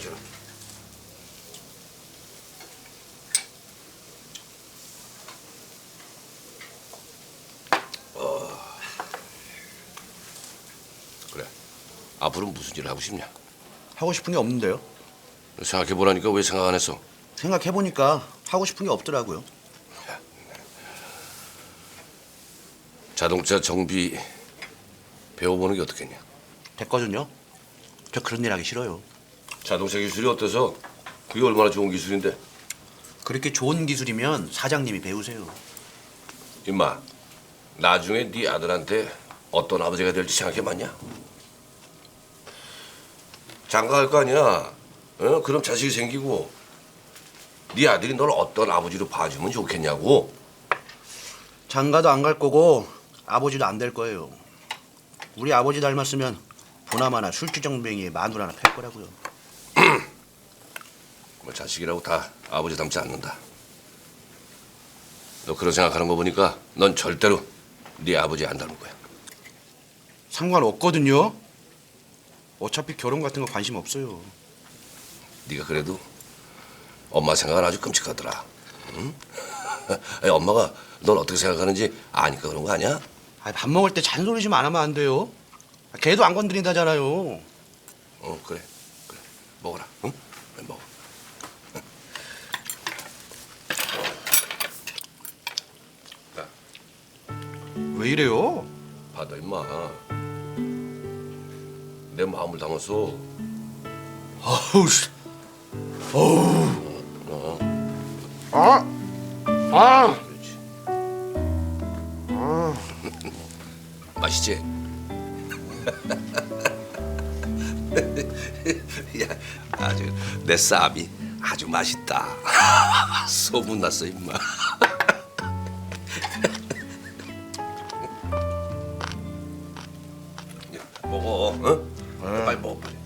마셔라. 어. 그래. 앞으로 무슨 일 하고 싶냐? 하고 싶은 게 없는데요. 생각해 보라니까 왜 생각 안 했어? 생각해 보니까 하고 싶은 게 없더라고요. 자동차 정비 배워보는 게 어떻겠냐? 됐거든요. 저 그런 일 하기 싫어요. 자동차 기술이 어때서? 그게 얼마나 좋은 기술인데? 그렇게 좋은 기술이면 사장님이 배우세요. 임마, 나중에 네 아들한테 어떤 아버지가 될지 생각해봤냐? 장가갈 거 아니야? 어? 그럼 자식이 생기고 네 아들이 널 어떤 아버지로 봐주면 좋겠냐고? 장가도 안 갈 거고 아버지도 안 될 거예요. 우리 아버지 닮았으면 보나마나 술주정뱅이에 마누라 하나 팰 거라고요. 뭐 자식이라고 다 아버지 닮지 않는다. 너 그런 생각하는 거 보니까 넌 절대로 네 아버지 안 닮을 거야. 상관없거든요. 어차피 결혼 같은 거 관심 없어요. 네가 그래도 엄마 생각은 아주 끔찍하더라. 응? 아니, 엄마가 널 어떻게 생각하는지 아니까 그런 거 아니야? 아, 밥 먹을 때 잔소리 좀 안 하면 안 돼요. 아, 걔도 안 건드린다잖아요. 어 그래 먹어라 응? 그래, 먹어 야왜 이래요? 받아 임마 내 마음을 담아서 아우 씨. 어우. 아. 아. 그렇지 맛있지? 야 아주 내 쌈이 아주 맛있다. 소문났어 임마. 야, 먹어 어? 빨리 먹어 빨리.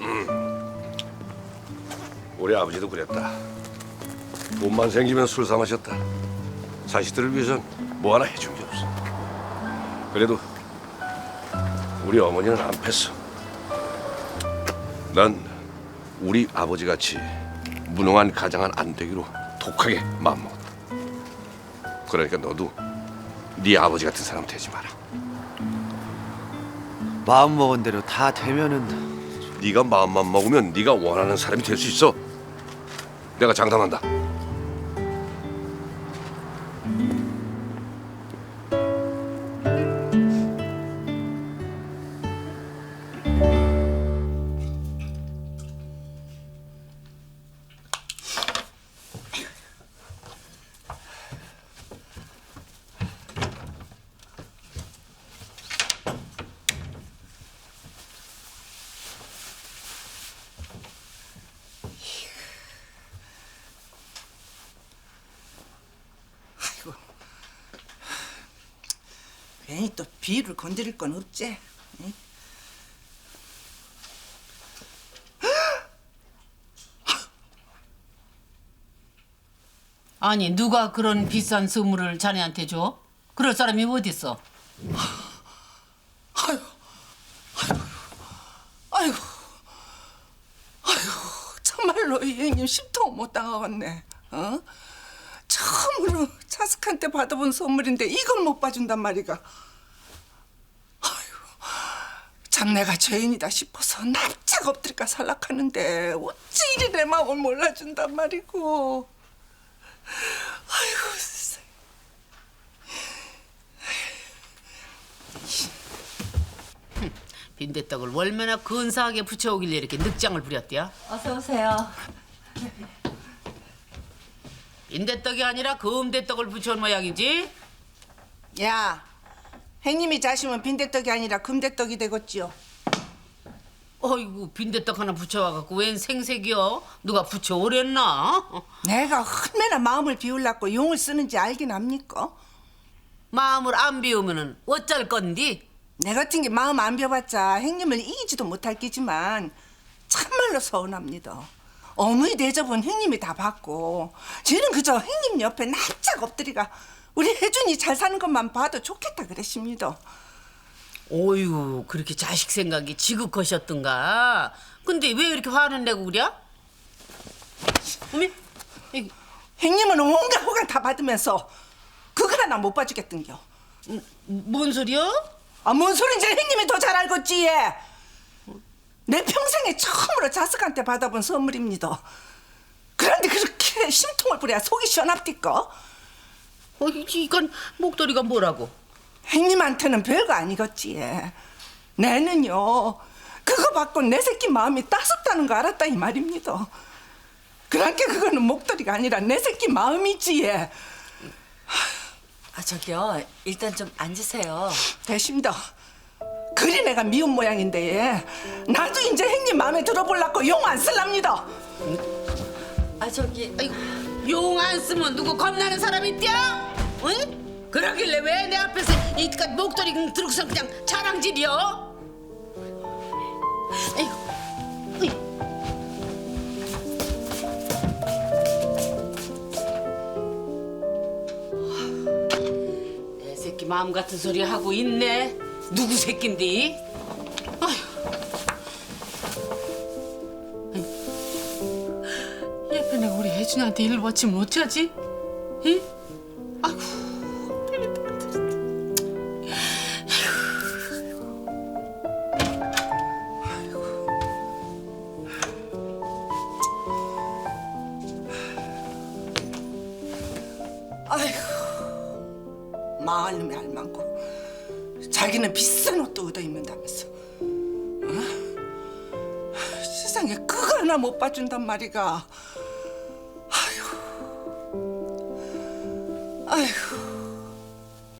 음. 우리 아버지도 그랬다. 돈만 생기면 술 사 마셨다. 자식들을 위해선 뭐 하나 해준 게 없어. 그래도 우리 어머니는 안 팼어 난 우리 아버지 같이 무능한 가장은 안 되기로 독하게 마음먹었다 그러니까 너도 네 아버지 같은 사람 되지 마라 마음 먹은 대로 다 되면은 네가 마음만 먹으면 네가 원하는 사람이 될 수 있어. 내가 장담한다. 괜히 또 비위를 건드릴 건 없지. 응? 아니 누가 그런 비싼 선물을 자네한테 줘? 그럴 사람이 어딨어? 아이고, 아이고, 참말로 이 형님 십통 못 당하겠네. 어? 자식한테 받아본 선물인데 이걸 못 봐준단 말이가. 아이고, 장내가 죄인이다 싶어서 납작 엎드릴까 살락하는데 어찌 이리 내 마음을 몰라준단 말이고. 아이고, 세상에. 빈대떡을 얼마나 근사하게 붙여오길래 이렇게 늑장을 부렸대요? 어서 오세요. 빈대떡이 아니라 검대떡을 붙여온 모양이지? 야, 행님이 자시면 빈대떡이 아니라 금대떡이 되겠지요. 어이구 빈대떡 하나 붙여와갖고 웬 생색이여? 누가 붙여오랬나? 내가 얼마나 마음을 비울라고 용을 쓰는지 알긴 압니까? 마음을 안 비우면은 어쩔 건디? 내 같은 게 마음 안 비워봤자 행님을 이기지도 못할 끼지만 참말로 서운합니다. 어머니 대접은 행님이 다 받고 저는 그저 행님 옆에 납작 엎드리가 우리 혜준이 잘 사는 것만 봐도 좋겠다 그랬습니다. 어유 그렇게 자식 생각이 지극하셨던가. 근데 왜 이렇게 화를 내고 그래? 어미, 이, 형님은 온갖 호강 다 받으면서 그거 하나 못 봐주겠던겨. 뭔 소리야? 아, 뭔 소린지 형님이 더 잘 알겠지. 예. 내 평생에 처음으로 자식한테 받아본 선물입니다. 그런데 그렇게 심통을 부려야 속이 시원합디까? 어, 이건 목도리가 뭐라고? 형님한테는 별거 아니겠지. 예. 내는요, 그거 받고 내 새끼 마음이 따숩다는 거 알았다 이 말입니다. 그러니까 그거는 목도리가 아니라 내 새끼 마음이지. 예. 아 저기요 일단 좀 앉으세요. 됐습니다. 그리 내가 미운 모양인데 예. 나도 이제 형님 마음에 들어보려고 용 안 쓸랍니다. 아 저기 용 안 쓰면 누구 겁나는 사람이 있냐? 응? 그러길래 왜 내 앞에서 이깟 목도리 들고서 그냥 자랑질이여? 아이고, 아이고. 내 새끼 마음 같은 소리 하고 있네. 누구 새끼인데? 아휴. 예편에 우리 혜준이한테 일을 버치면 어쩌지? 응? 아이고. 아이고 마을놈이 알만고 자기는 비싼 옷도 얻어 입는다면서. 어? 세상에 그거 하나 못 봐준단 말이가. 아이고 아이고